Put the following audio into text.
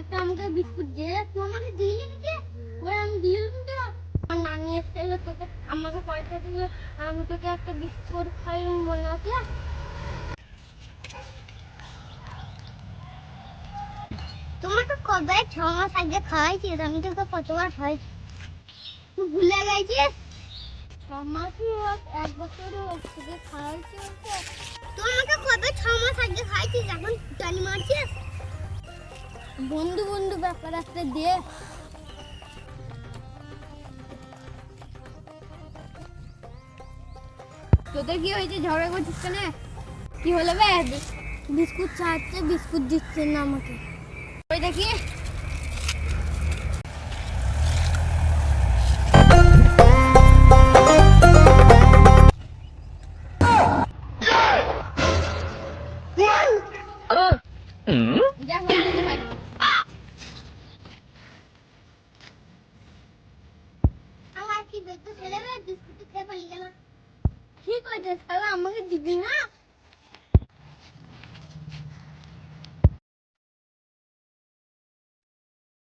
একটা আমাকে বিস্কুট দে তুই আমাকে দিলি না ওই আমি দিলে আমি তোকে একটা বিস্কুট খাই মনে আছে তোমাকে কবে ছ মাস আগে খাওয়াইছিস আমি তোকে কতবার খাওয়াইছি। তুই ভুলে গেছিস? ছ মাসই হোক এক বছরও হোক তোকে খাওয়াইছি ওকে কবে ছ মাস আগে খাওয়াইছিস এখন টানি মারছিস? বন্ধু বন্ধু ব্যাপার একটা দে। তোদের কি হয়েছে? ঝগড়া করছিস কেন? কি হলো বে? বিস্কুট চাচ্ছে বিস্কুট দিচ্ছে না আমাকে। ওই দেখি। আমার কি দেখতে ছেলে বিস্কুট খেয়ে পালিয়ে গেল ঠিক আছে তাহলে আমাকে দিবি না